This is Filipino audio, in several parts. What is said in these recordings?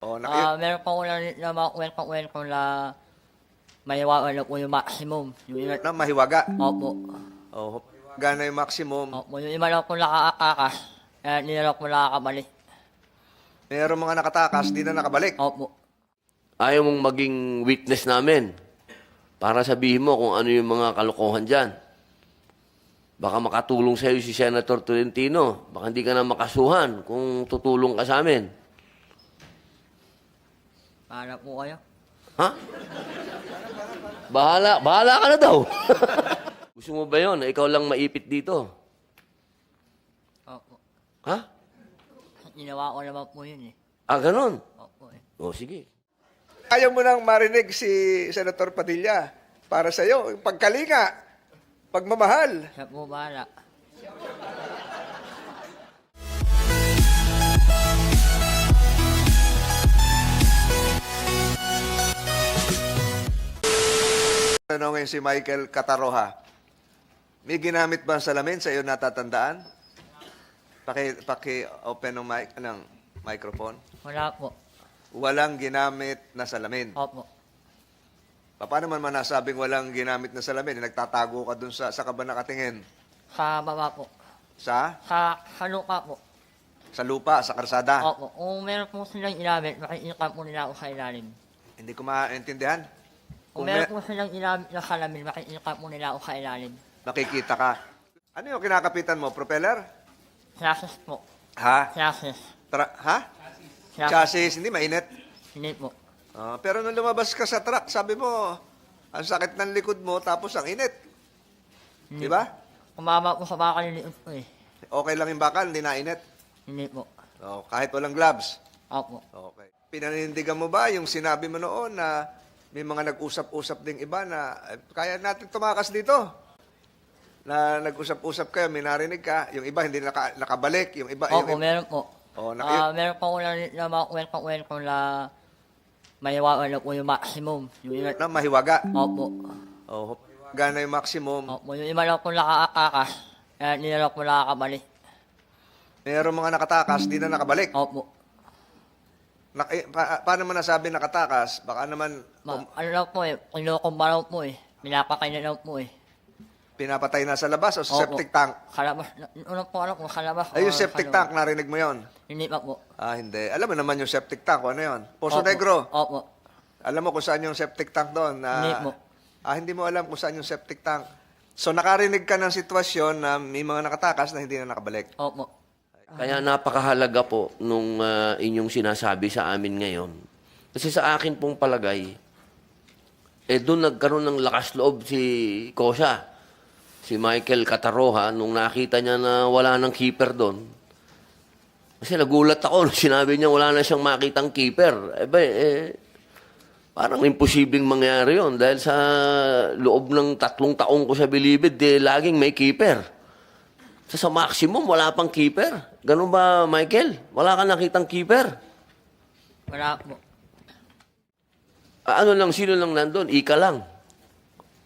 Oh, naki- Ah, meron pa ko na na mga kwento-kwento na may wala po yung maximum. Yung iba, na mahiwaga. opo. Oh, gana yung maximum. Opo, yung iba lang po nakakakas. Kaya hindi na lang po nakakabalik. Meron mga nakatakas, di na nakabalik. Opo. Ayaw mong maging witness namin para sabihin mo kung ano yung mga kalokohan dyan. Baka makatulong sa'yo si Senator Tolentino. Baka hindi ka na makasuhan kung tutulong ka sa amin. Para po kayo. Ha? Bahala, bahala ka na daw. Gusto mo ba yon? Ikaw lang maipit dito. Opo. Ha? Ginawa ko naman po yun eh. Ah, ganun. Opo eh. O, sige. Ayaw mo nang marinig si Senator Padilla para sa iyo, yung pagkalinga, pagmamahal. Siya po bahala. Tanongin si Michael Kataroha. May ginamit ba ang salamin sa iyo natatandaan? Paki, paki open ng mic, ng microphone. Wala po. Walang ginamit na salamin. Opo. Pa- Paano man manasabing walang ginamit na salamin? Nagtatago ka dun sa, sa ka ba nakatingin? Sa baba po. Sa? Sa, sa lupa po. Sa lupa, sa karsada? Opo. Kung meron po silang inamit, makikita po nila ako sa ilalim. Hindi ko maintindihan. Kung meron may- po silang inamit na salamin, makikita po nila ako sa ilalim. nakikita ka. Ano yung kinakapitan mo? Propeller? Classes po. Ha? Classes. Tra- ha? Classes. Chassis, hindi mainit. Hindi po. Ah, pero nung lumabas ka sa truck, sabi mo, ang sakit ng likod mo, tapos ang init. Di ba? Kumama po sa bakal po eh. Okay lang yung bakal, hindi na init. Hindi po. Oh, kahit walang gloves. Opo. Okay. Pinanindigan mo ba yung sinabi mo noon na may mga nag-usap-usap ding iba na eh, kaya natin tumakas dito? Na nag-usap-usap kayo, may narinig ka, yung iba hindi naka, nakabalik, yung iba... Opo, yung, meron po. Oh, naki- Ah, meron pa ko na na mga kwento-kwento na may wala po yung maximum. Yung iba, na mahiwaga. opo. Oh, gana yung maximum. Opo, yung iba lang po nakakakas. Kaya hindi na lang po nakakabalik. Meron mga nakatakas, di na nakabalik. Opo. Na, eh, pa- paano mo nasabi nakatakas? Baka naman Ma, ano lang po eh, kinukumbaraw po eh. Pinapakay na lang po eh. pinapatay na sa labas o sa Opo. septic tank? Kalabas, ano po alam kung kalabas Ay, yung septic kalabas. tank, narinig mo yon? Hindi pa po. Ah, hindi. Alam mo naman yung septic tank, ano yon? Poso Opo. Negro. Opo. Alam mo kung saan yung septic tank doon? na Hindi po. Ah, hindi mo alam kung saan yung septic tank. So, nakarinig ka ng sitwasyon na may mga nakatakas na hindi na nakabalik. Opo. Kaya napakahalaga po nung ah, inyong sinasabi sa amin ngayon. Kasi sa akin pong palagay, eh doon nagkaroon ng lakas loob si Kosa, si Michael Kataroha, nung nakita niya na wala ng keeper doon. Kasi nagulat ako nung sinabi niya wala na siyang makitang keeper. Eh, ba, eh parang imposibleng mangyari yon dahil sa loob ng tatlong taong ko sa Bilibid, eh, laging may keeper. Sa, sa maximum, wala pang keeper. Ganun ba, Michael? Wala ka nakitang keeper? Wala po. Ah, ano lang, sino lang nandun? Ika lang.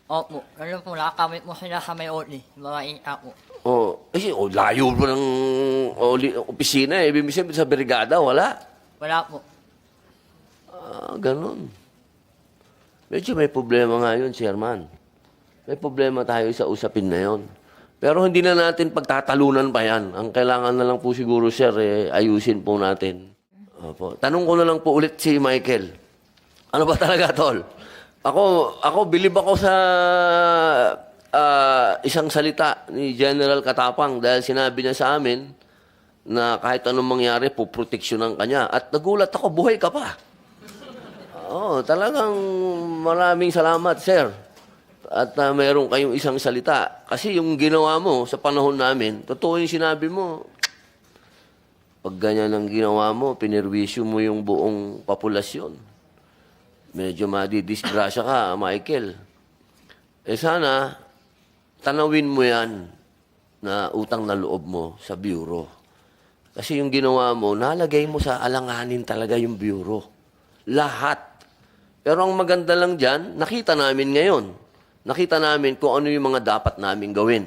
Opo. Ganun po, nakakamit mo sila sa may oli. Mga ika po. Oh, kasi oh, layo pa ng oli, opisina eh. Ibig sabihin sa brigada, wala. Wala po. Ah, ganun. Medyo may problema nga yun, Chairman. May problema tayo sa usapin na yon. Pero hindi na natin pagtatalunan pa yan. Ang kailangan na lang po siguro, sir, eh, ayusin po natin. Opo. Tanong ko na lang po ulit si Michael. Ano ba talaga, Tol? Ako, ako, bilib ako sa ah, isang salita ni General Katapang dahil sinabi niya sa amin na kahit anong mangyari, puproteksyonan ka niya. At nagulat ako, buhay ka pa. Oo, talagang maraming salamat, sir. At uh, mayroon kayong isang salita. Kasi yung ginawa mo sa panahon namin, totoo yung sinabi mo. Pag ganyan ang ginawa mo, pinirwisyo mo yung buong populasyon. Medyo madidisgrasya ka, Michael. Eh sana, tanawin mo yan na utang na loob mo sa bureau. Kasi yung ginawa mo, nalagay mo sa alanganin talaga yung bureau. Lahat. Pero ang maganda lang dyan, nakita namin ngayon. Nakita namin kung ano yung mga dapat namin gawin.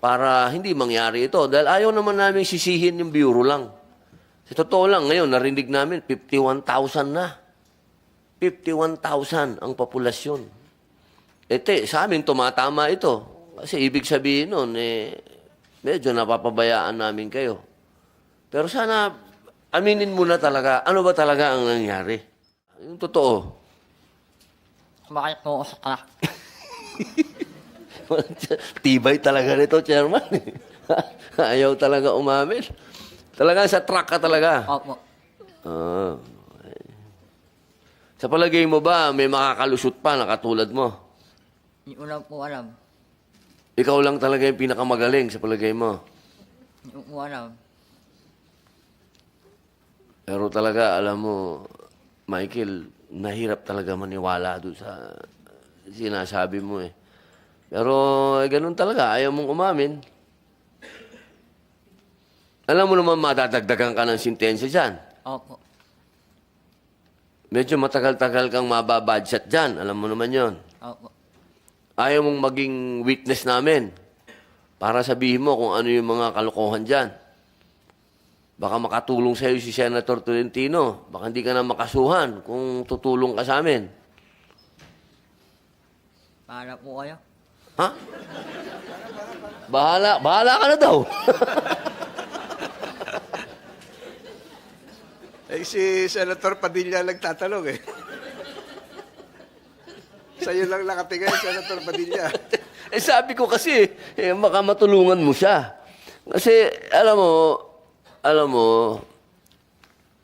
Para hindi mangyari ito. Dahil ayaw naman namin sisihin yung bureau lang. Sa totoo lang, ngayon, narinig namin, 51,000 na. 51,000 ang populasyon. Ete, sa amin, tumatama ito. Kasi ibig sabihin nun, eh, medyo napapabayaan namin kayo. Pero sana, aminin mo na talaga, ano ba talaga ang nangyari? Yung totoo. Bakit sa crack? Tibay talaga nito, chairman. Ayaw talaga umamin. Talaga sa truck ka talaga. Opo. Ah. Sa palagay mo ba, may makakalusot pa na katulad mo? Hindi ko lang po alam. Ikaw lang talaga yung pinakamagaling sa palagay mo. Hindi ko po alam. Pero talaga, alam mo, Michael, nahirap talaga maniwala doon sa sinasabi mo eh. Pero eh, ganun talaga, ayaw mong umamin. Alam mo naman madadagdagan ka ng sintensya dyan. Opo. Medyo matagal-tagal kang mababadget dyan. Alam mo naman yon. Opo. Ayaw mong maging witness namin para sabihin mo kung ano yung mga kalokohan dyan. Baka makatulong sa'yo si Senator Tolentino. Baka hindi ka na makasuhan kung tutulong ka sa amin. Para po kayo. Ha? Bahala, bahala ka na daw. Eh, si Senator Padilla nagtatanong eh. Sa'yo lang nakatingin, Senator Padilla. eh sabi ko kasi, eh, baka matulungan mo siya. Kasi, alam mo, alam mo,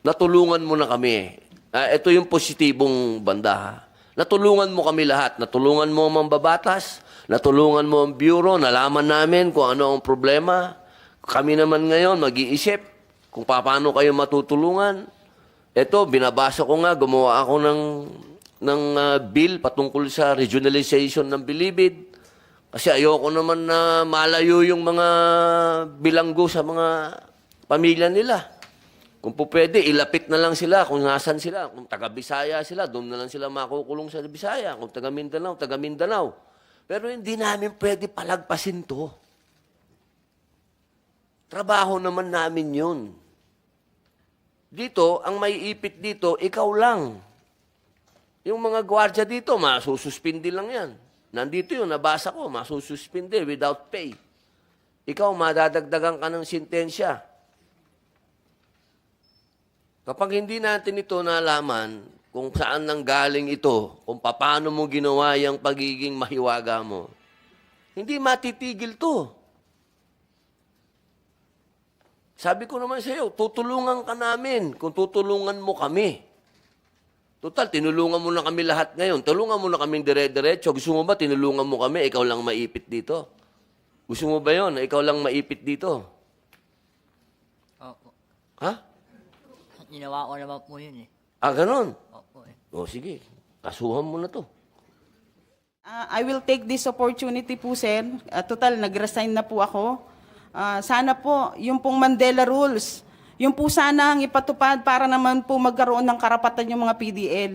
natulungan mo na kami. Ah, ito yung positibong banda. ha. Natulungan mo kami lahat. Natulungan mo ang mambabatas. Natulungan mo ang bureau. Nalaman namin kung ano ang problema. Kami naman ngayon mag-iisip kung paano kayo matutulungan. Ito, binabasa ko nga, gumawa ako ng, ng ah, bill patungkol sa regionalization ng Bilibid. Kasi ayoko naman na malayo yung mga bilanggo sa mga pamilya nila. Kung po pwede, ilapit na lang sila kung nasan sila. Kung taga Bisaya sila, doon na lang sila makukulong sa Bisaya. Kung taga Mindanao, taga Mindanao. Pero hindi namin pwede palagpasin to. Trabaho naman namin yun. Dito, ang may ipit dito, ikaw lang. Yung mga gwardya dito, masususpindi lang yan. Nandito yun, nabasa ko, masususpindi without pay. Ikaw, madadagdagan ka ng sintensya. Kapag hindi natin ito nalaman kung saan nang galing ito, kung paano mo ginawa yung pagiging mahiwaga mo, hindi matitigil to. Sabi ko naman sa iyo, tutulungan ka namin kung tutulungan mo kami. Total, tinulungan mo na kami lahat ngayon. Tulungan mo na kaming dire-diretso. Gusto mo ba tinulungan mo kami, ikaw lang maipit dito? Gusto mo ba yon? Ikaw lang maipit dito? Opo. Ha? Ginawa ko naman po yun eh. Ah, ganun. Opo eh. O sige, kasuhan mo na to. Ah, I will take this opportunity po, sir. Ah, total, nag-resign na po ako. Ah, sana po, yung pong Mandela Rules, yung po sana ang ipatupad para naman po magkaroon ng karapatan yung mga PDL.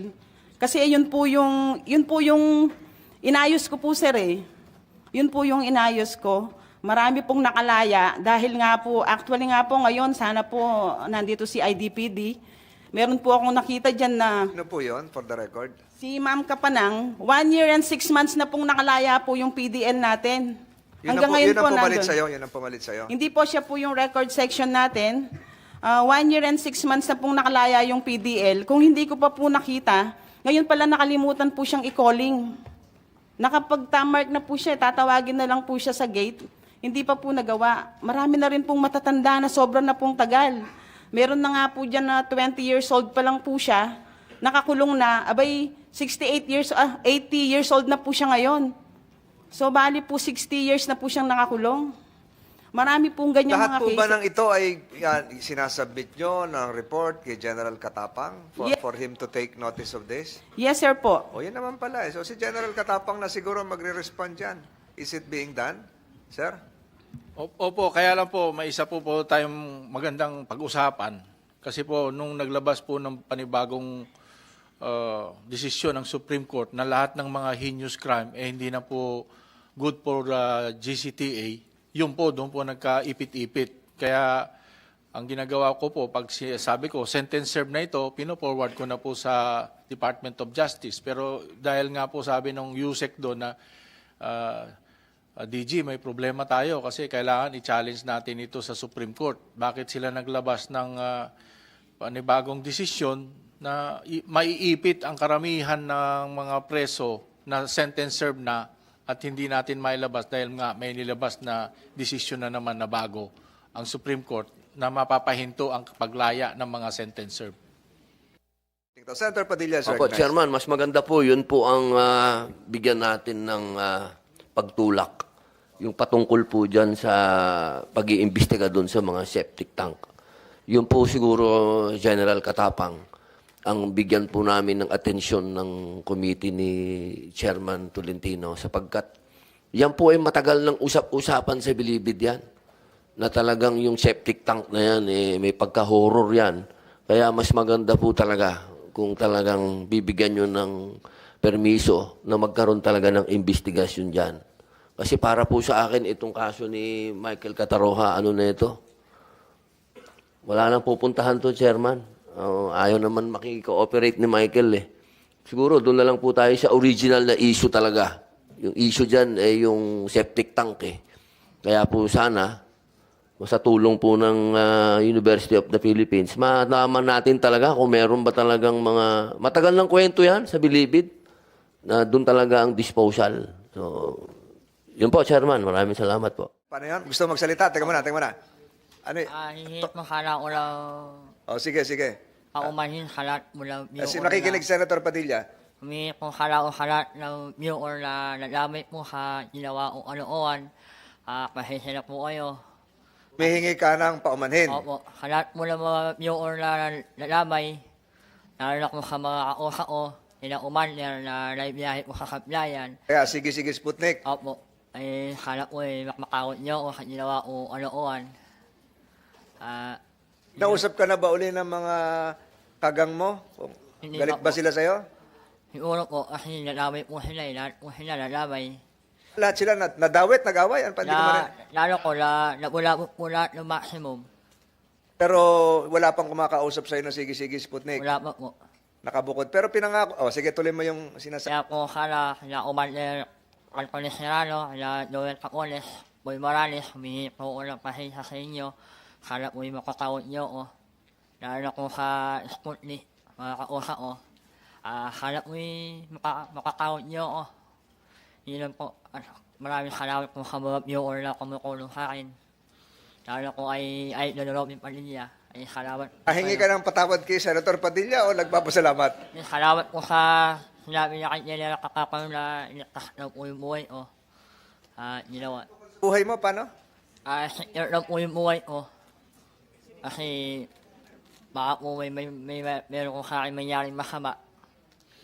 Kasi yun po yung, yun po yung inayos ko po, sir eh. Yun po yung inayos ko. Marami pong nakalaya dahil nga po, actually nga po ngayon, sana po nandito si IDPD. Meron po akong nakita dyan na Ano po yon for the record? Si Ma'am Kapanang, one year and six months na pong nakalaya po yung PDL natin. Yun Hanggang ang, po, ngayon yun po pumalit nandun. sa'yo, yun ang pumalit sa'yo. Hindi po siya po yung record section natin. Ah, one year and six months na pong nakalaya yung PDL. Kung hindi ko pa po nakita, ngayon pala nakalimutan po siyang i-calling. Nakapag-tamark na po siya, tatawagin na lang po siya sa gate. Hindi pa po nagawa. Marami na rin pong matatanda na sobrang na pong tagal. Meron na nga po dyan na 20 years old pa lang po siya. Nakakulong na, abay, 68 years, ah, 80 years old na po siya ngayon. So, bali po 60 years na po siyang nakakulong. Marami pong ganyan Lahat mga po cases. ba ng ito ay yan, sinasubmit nyo ng report kay General Katapang for, Ye- for him to take notice of this? Yes, sir po. O yan naman pala. eh. So si General Katapang na siguro magre-respond dyan. Is it being done, sir? Op- Opo, kaya lang po, may isa po po tayong magandang pag-usapan. Kasi po, nung naglabas po ng panibagong uh, desisyon ng Supreme Court na lahat ng mga heinous crime, eh hindi na po good for uh, GCTA, yun po, doon po nagkaipit-ipit. Kaya Ang ginagawa ko po, pag sabi ko, sentence serve na ito, pino-forward ko na po sa Department of Justice. Pero dahil nga po sabi ng USEC doon na ah, ah, DG, may problema tayo kasi kailangan i-challenge natin ito sa Supreme Court. Bakit sila naglabas ng ah, panibagong desisyon na i- maiipit ang karamihan ng mga preso na sentence serve na at hindi natin mailabas dahil nga may nilabas na desisyon na naman na bago ang Supreme Court na mapapahinto ang paglaya ng mga sentence serve. Senator Padilla, sir. Opo, recognized. Chairman, mas maganda po, yun po ang ah, bigyan natin ng ah, pagtulak. Yung patungkol po dyan sa pag-iimbestiga doon sa mga septic tank. Yun po siguro, General Katapang, ang bigyan po namin ng atensyon ng committee ni Chairman Tolentino sapagkat yan po ay matagal ng usap-usapan sa Bilibid yan na talagang yung septic tank na yan, eh, may pagka-horror yan. Kaya mas maganda po talaga kung talagang bibigyan nyo ng permiso na magkaroon talaga ng investigasyon dyan. Kasi para po sa akin, itong kaso ni Michael Cataroha, ano na ito? Wala nang pupuntahan to, Chairman. Oo, ayaw naman makikooperate ni Michael eh. Siguro doon na lang po tayo sa original na issue talaga. Yung issue dyan ay yung septic tank eh. Kaya po sana, sa tulong po ng ah, University of the Philippines, malaman natin talaga kung meron ba talagang mga... Matagal ng kwento yan sa Bilibid na doon talaga ang disposal. So, yun po, Chairman. Maraming salamat po. Paano yun? Gusto magsalita? Teka muna, teka muna. Ano y- Ah, hihit mo ko lang Oh, sige, sige. paumanhin kalat mo lang Kasi nakikinig Senator Padilla. Humingi po kala ko kalat ng viewer na nagamit mo sa ginawa o anoon. Ah, na po kayo. May ka ng paumanhin. Opo, kalat mo mga viewer na nalamay. Lalo na kung sa mga kaosa ko, nila umander na naibiyahe ko sa kablayan. Kaya sige, sige, Sputnik. Opo, ay kala ko eh, makmakawat niyo o ginawa o anoon. Ah, Nausap ka na ba uli ng mga kagang mo? Kung Hindi Galit pa ba po. sila sa'yo? siguro po kasi nalamay po sila eh, lahat po sila nalamay. Lahat sila na, nadawit, nag-away. Ano pa, hindi ko Na, marin- lalo ko, na, nabula po po lahat ng maximum. Pero wala pang kumakausap sa'yo na sige, sige, Sputnik. Wala pa po. Nakabukod. Pero pinangako. Oh, sige, tuloy mo yung sinasabi. Kaya po kala, na umander, Anthony Serrano, na Joel Cacones, Boy Morales, humingi po ko ng sa inyo. Kala po yung makatawad niyo o. Lalo ko sa Sputnik, mga kausa ko. Ah, kala po yung maka, makatawad niyo o. Yun lang po. Ah, Maraming salamat po sa mga viewer na kumukulong sa akin. Lalo ko ay, ay, Robin Padilla. Ay, salamat. kayo. ka ng patawad kay Senator Padilla o nagpapasalamat? Yung Salamat po sa sinabi niya kay General Kakapang na inatas daw po yung buhay ko. Ah, ginawa. Buhay mo, paano? Ah, secure daw po yung buhay ko. Kasi, baka po may, may, may, may meron kong sa akin mangyaring masama.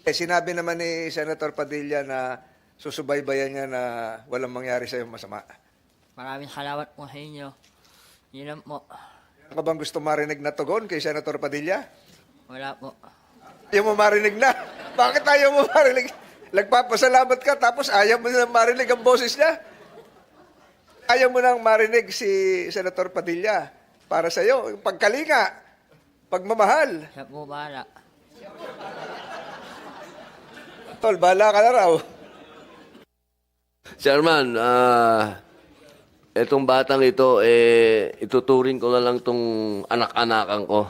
Eh, sinabi naman ni Senator Padilla na susubaybayan niya na walang mangyari sa'yo masama. Maraming salamat po sa inyo. Yun lang po. Ano ka bang gusto marinig na tugon kay Senator Padilla? Wala po. Ayaw mo marinig na. Bakit ayaw mo marinig? Nagpapasalamat ka tapos ayaw mo na marinig ang boses niya. Ayaw mo nang marinig si Senator Padilla para sa iyo, pagkalinga, pagmamahal. Siya po bahala. Tol, bahala ka na raw. Chairman, ah, etong batang ito, eh, ituturing ko na lang tong anak-anakan ko.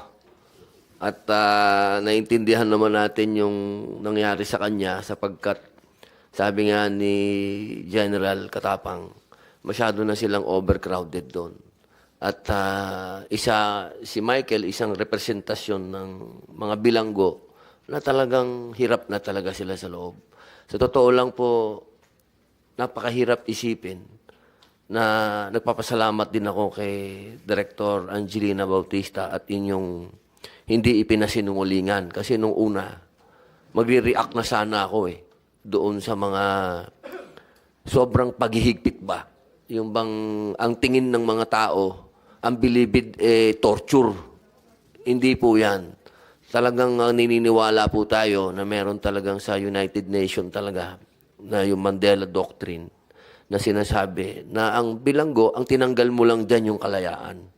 At ah, naintindihan naman natin yung nangyari sa kanya sapagkat sabi nga ni General Katapang, masyado na silang overcrowded doon. At ah, isa, si Michael, isang representasyon ng mga bilanggo na talagang hirap na talaga sila sa loob. Sa totoo lang po, napakahirap isipin na nagpapasalamat din ako kay Director Angelina Bautista at inyong hindi ipinasinungulingan. Kasi nung una, magre-react na sana ako eh doon sa mga sobrang paghihigpit ba. Yung bang ang tingin ng mga tao, ang bilibid eh torture. Hindi po yan. Talagang uh, nininiwala po tayo na meron talagang sa United Nation talaga na yung Mandela Doctrine na sinasabi na ang bilanggo, ang tinanggal mo lang dyan yung kalayaan.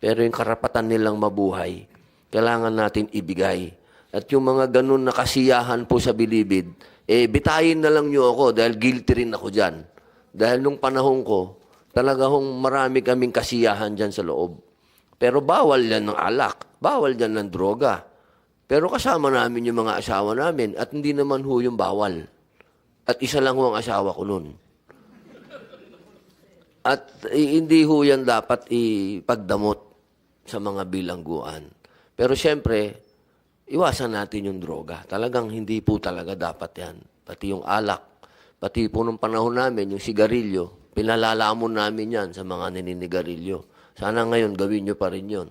Pero yung karapatan nilang mabuhay, kailangan natin ibigay. At yung mga ganun na kasiyahan po sa bilibid, eh, bitayin na lang nyo ako dahil guilty rin ako dyan. Dahil nung panahon ko, talaga hong marami kaming kasiyahan dyan sa loob. Pero bawal yan ng alak, bawal yan ng droga. Pero kasama namin yung mga asawa namin at hindi naman ho yung bawal. At isa lang ho ang asawa ko nun. At hindi ho yan dapat ipagdamot sa mga bilangguan. Pero siyempre, iwasan natin yung droga. Talagang hindi po talaga dapat yan. Pati yung alak, pati po nung panahon namin, yung sigarilyo, pinalalamon namin yan sa mga naninigarilyo. Sana ngayon gawin nyo pa rin yun.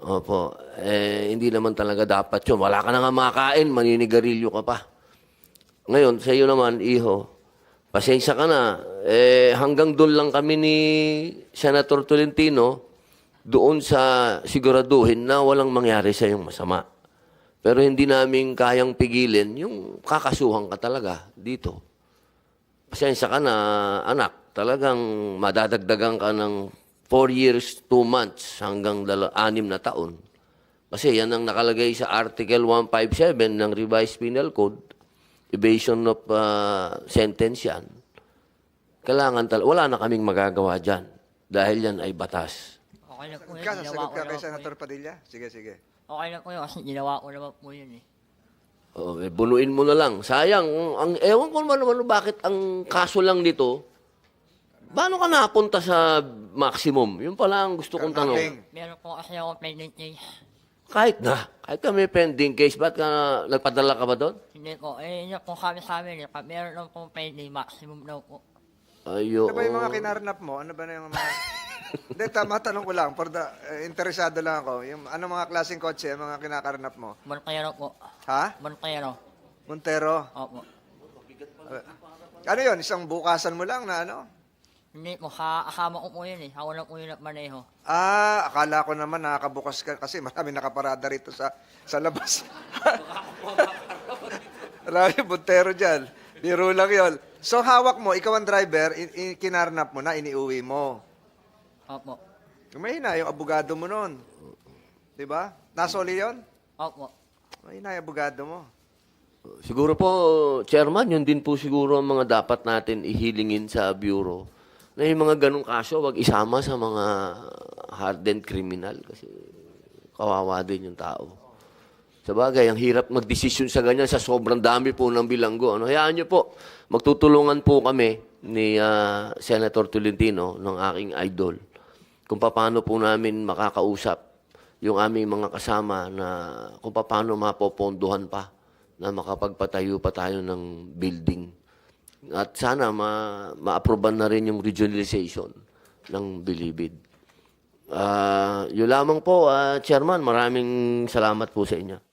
Opo. Eh, hindi naman talaga dapat yun. Wala ka na nga makakain, maninigarilyo ka pa. Ngayon, sa iyo naman, iho, pasensya ka na. Eh, hanggang doon lang kami ni Senator Tolentino, doon sa siguraduhin na walang mangyari sa iyong masama. Pero hindi namin kayang pigilin yung kakasuhan ka talaga dito. Pasensya ka na, anak. Talagang madadagdagan ka ng 4 years, 2 months hanggang 6 na taon. Kasi yan ang nakalagay sa Article 157 ng Revised Penal Code, evasion of uh, sentence yan. Kailangan tal wala na kaming magagawa dyan dahil yan ay batas. Okay lang po yun. Ka, Ginawa sasagot ko ka naman kay po Senator yun. Padilla? Sige, sige. Okay lang po yun kasi ginawa ko naman po yun eh. Oh, eh, bunuin mo na lang. Sayang, ang ewan ko naman naman bakit ang kaso lang nito, paano ka napunta sa maximum? Yun pala ang gusto kong tanong. Meron po kasi ako pending case. Kahit na, kahit ka may pending case, ba't ka nagpadala ka ba doon? Hindi po. Eh, yun po kami sa amin eh. Meron lang po pending, maximum daw po. Ayo. Ano ba yung mga kinarnap mo? Ano ba na yung mga... Hindi, tama, tanong ko lang. For the, eh, interesado lang ako. Yung ano mga klaseng kotse, ang mga kinakarnap mo? Montero po. Ha? Montero. Montero? Opo. Ano yon Isang bukasan mo lang na ano? Hindi po. Ka kasama ko po yun eh. Ako lang po yung nagmaneho. Ah, akala ko naman nakakabukas ka kasi marami nakaparada rito sa sa labas. marami Montero dyan. Biro lang yon. So hawak mo, ikaw ang driver, in, in- kinarnap mo na, iniuwi mo. Opo. Mahina yung abogado mo noon. Di ba? Nasoli yon? Opo. Mahina yung abogado mo. Siguro po, Chairman, yun din po siguro ang mga dapat natin ihilingin sa Bureau. Na yung mga ganong kaso, wag isama sa mga hardened criminal kasi kawawa din yung tao. Sa bagay, ang hirap magdesisyon sa ganyan sa sobrang dami po ng bilanggo. Ano? Hayaan niyo po, magtutulungan po kami ni ah, Senator Tolentino, ng aking idol, kung paano po namin makakausap yung aming mga kasama na kung paano mapopondohan pa na makapagpatayo pa tayo ng building. At sana ma ma-approvean na rin yung regionalization ng Bilibid. Ah, yun lamang po, ah, Chairman. Maraming salamat po sa inyo.